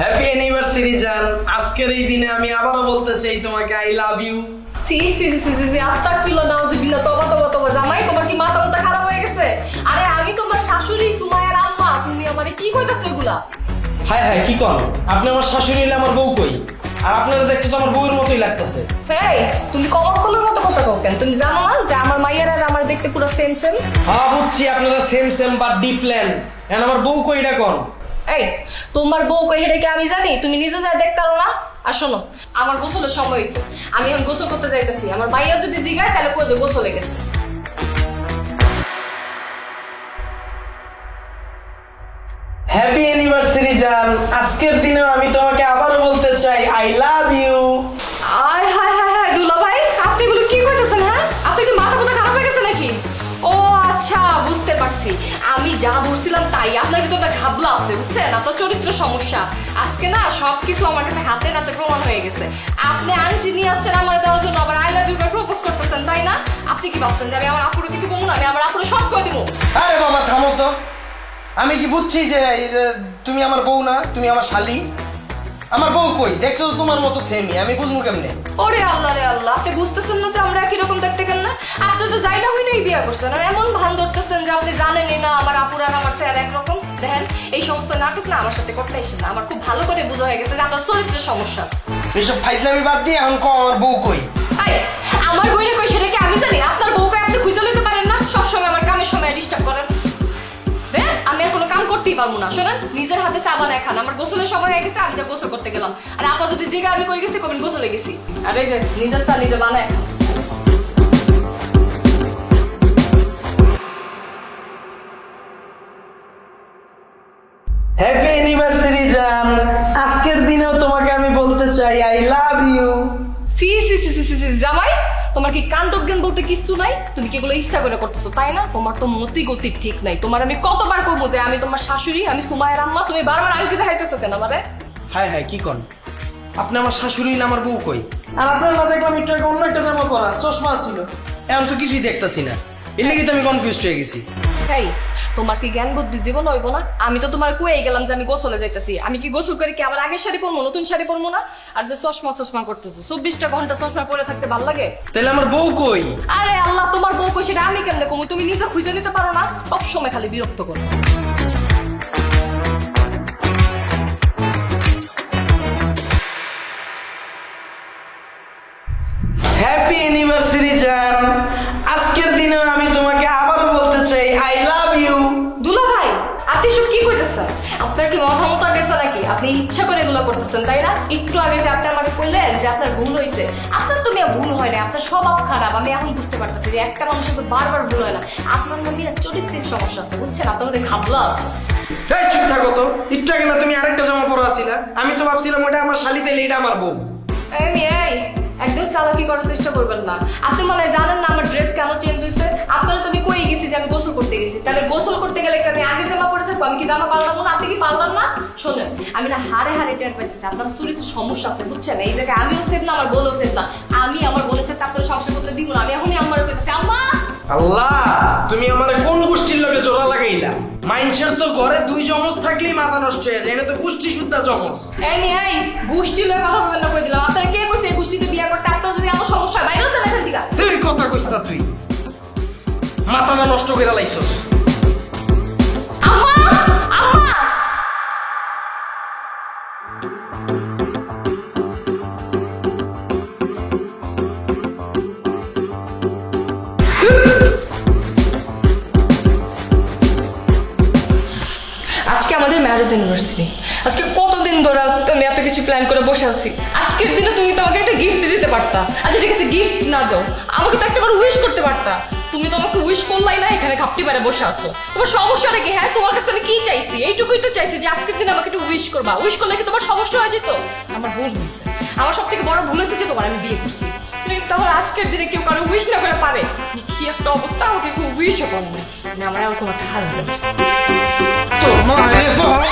Happy anniversary জান আজকের এই দিনে আমি আবারও বলতে চাই তোমাকে আই লাভ ইউ সি সি সি সি সি সি আস্তাক ফিলো নাউজুবিল্লাহ তবা তবা তবা জামাই তোমার কি মাথা মুথা খারাপ হয়ে গেছে? আরে আমি তোমার শাশুড়ি সুমাইয়ার আম্মা তুমি আমারে কি কইতাছো এগুলা? হায় হায় কি কর আপনি আমার শাশুড়ি হলে আমার বউ কই? আর আপনারা দেখতে তো আমার বউয়ের মতোই লাগতেছে। হেই তুমি কমল কলের মতো কথা কও কেন? তুমি জানো না যে আমার মাইয়ার আর আমার দেখতে পুরো সেম সেম হ্যাঁ বুঝছি আপনারা সেম সেম বা ডিফ্লেন এখন আমার বউ কই এটা কোন? এই, তোমার বউ কই হেডে কি আমি জানি? তুমি নিজে যা দেখতে পারো না? আর শোনো, আমার গোসলের সময় হয়েছে আমি এখন গোসল করতে যাইতেছি। আমার মাইয়া যদি জিগায়, তাহলে কই যে গোসলে গেছে? হ্যাপি অ্যানিভার্সারি জান। আজকের দিনেও আমি তোমাকে পারছি। আমি যা ধরছিলাম তাই আপনার ভিতরটা ঘাবলা আছে, বুঝছেন? আপনার চরিত্র সমস্যা। আজকে না সবকিছু আমার কাছে হাতে নাতে প্রমাণ হয়ে গেছে। আপনি আংটি নিয়ে আসছেন আমার দেওয়ার জন্য, আবার আই লাভ ইউ করে প্রপোজ করতেছেন, তাই না? আপনি কি ভাবছেন যে আমি আমার আপুরে কিছু কমু না? আমি আমার আপুরে সব করে দিব আরে বাবা, থামো তো। আমি কি বুঝছি যে তুমি আমার বউ না, তুমি আমার শালি? আমার বউ কই? দেখতে তো তোমার মতো সেমই আমি বুঝব কেমনে? ওরে আল্লাহ রে আল্লাহ আপনি বুঝতেছেন না যে আমরা একই রকম দেখতে কেন না? আপনি তো যাইটা হইলেই বিয়ে করছেন আর এমন ভান ধরতেছেন যে আপনি জানেনই না আমার আপুর আর আমার স্যার একরকম। দেখেন এই সমস্ত নাটক না আমার সাথে করতে এসেন না আমার খুব ভালো করে বুঝা হয়ে গেছে যে আপনার চরিত্রের সমস্যা আছে। এসব ফাইজলামি বাদ দিয়ে এখন কম আমার বউ কই? আমার বইরে কই সেটা কি আমি জানি? আপনার বউকে করতেই পারব না। শোনেন, নিজের হাতে সাবান এখন আমার গোসলের সময় হয়ে গেছে, আমি যা গোসল করতে গেলাম। আর আপা যদি জিগা আমি কই গেছি, কবেন গোসলে গেছি। আর যে, নিজের চা নিজে বানায় খান। তোমার কি কাণ্ড জ্ঞান বলতে কিছু নাই। তুমি কি এগুলো ইচ্ছা করে করতেছো? তাই না? তোমার তো মতি গতি ঠিক নাই। তোমার আমি কতবার করব যে আমি তোমার শাশুড়ি আমি সুমায় আম্মা তুমি বারবার আংটি দেখাইতেছো কেন আমারে? হ্যাঁ হ্যাঁ কি কন? আপনি আমার শাশুড়ি না আমার বউ কই? আর আপনার না দেখলাম একটু আগে অন্য একটা জামা পরা চশমা ছিল। এখন তো কিছুই দেখতাছি না। এর লেগে তো আমি কনফিউজ হয়ে গেছি। এই তোমার কি জ্ঞান বুদ্ধি জীবন হইব না? আমি তো তোমার কুয়েই গেলাম যে আমি গোসলে যাইতেছি। আমি কি গোসল করে কি আবার আগের শাড়ি পরবো নতুন শাড়ি পরবো না? আর যে চশমা চশমা করতেছো চব্বিশটা ঘণ্টা চশমা পরে থাকতে ভালো লাগে? তাহলে আমার বউ কই? আরে আল্লাহ তোমার বউ কই সেটা আমি কেমনে কমু? তুমি নিজে খুঁজে নিতে পারো না? সব সময় খালি বিরক্ত করো। হ্যাপি ইউ দুলা ভাই আপনি সব কি করতেছেন আপনার কি মাথা মতো গেছে নাকি? আপনি ইচ্ছা করে এগুলো করতেছেন তাই না? একটু আগে যে আপনি আমাকে বললেন যে আপনার ভুল হয়েছে আপনার তো মেয়ে ভুল হয় না আপনার স্বভাব খারাপ আমি এখন বুঝতে পারতেছি যে একটা মানুষের তো বারবার ভুল হয় না। আপনার মধ্যে চরিত্রের সমস্যা আছে বুঝছেন? আপনার মধ্যে ঘাবলা আছে। তাই চুপ থাকো তো। একটু আগে না তুমি আরেকটা জামা পরা আছিলা আমি তো ভাবছিলাম ওটা আমার শালি তাইলে এটা আমার বউ। এই একদম চালাকি করার চেষ্টা করবেন না। আপনি মনে হয় জানেন না আমার ড্রেস কেন চেঞ্জ হয়েছে পরে থাকব জামা পারলাম না আপনি কি পারলাম না? শোনেন আমি না হারে হারে টের পাইতেছি। আপনার চুরিতে সমস্যা আছে বুঝছেন? এই জায়গায় আমিও সেফ না আমার বোনও সেফ না। আমি আমার বোনের সাথে আপনার সংসার করতে দিব না আমি এখনই আমার পেতেছি আম্মা! আল্লাহ তুমি আমার কোন গোষ্ঠীর লোকে জোড়া লাগাইলা? মাইনসের তো ঘরে দুই জমজ থাকলেই মাথা নষ্ট হয়ে যায় তো গোষ্ঠী শুদ্ধা জমজ। এই মেয়ে, এই গোষ্ঠী লয়ে কথা বলবেন না কই দিলাম? আপনারা কে কইছে এই গোষ্ঠীতে বিয়ে করতে? আপনার যদি এত সমস্যা বাইরেও চলে থেকে তুই কথা কইস না তুই। মাথাটা নষ্ট করে লাইছস। আজকে আমাদের ম্যারেজ অ্যানিভার্সারি আজকে কতদিন ধরে আমি এত কিছু প্ল্যান করে বসে আছি? আজকের দিনে তুমি তো আমাকে একটা গিফট দিতে পারতা। আচ্ছা ঠিক আছে গিফট না দাও। আমাকে তো একটাবার উইশ করতে পারতা। তুমি তো আমাকে উইশ করলাই না, এখানে খাপটি পারে বসে আসো তোমার সমস্যা কি হ্যাঁ তোমার কাছে আমি কি চাইছি? এইটুকুই তো চাইছি যে আজকের দিনে আমাকে একটু উইশ করবা। উইশ করলে কি তোমার সমস্যা হয়ে যেত? আমার ভুল হয়েছে। আমার সব থেকে বড় ভুল হয়েছে যে তোমার আমি বিয়ে করছি। তাহলে আজকের দিনে কেউ কারও উইশ না করে পারে? কি একটা অবস্থা, আমাকে কেউ উইশও করো না। আমার এরকম একটা হাজবেন্ড তোর মা রে বাবা।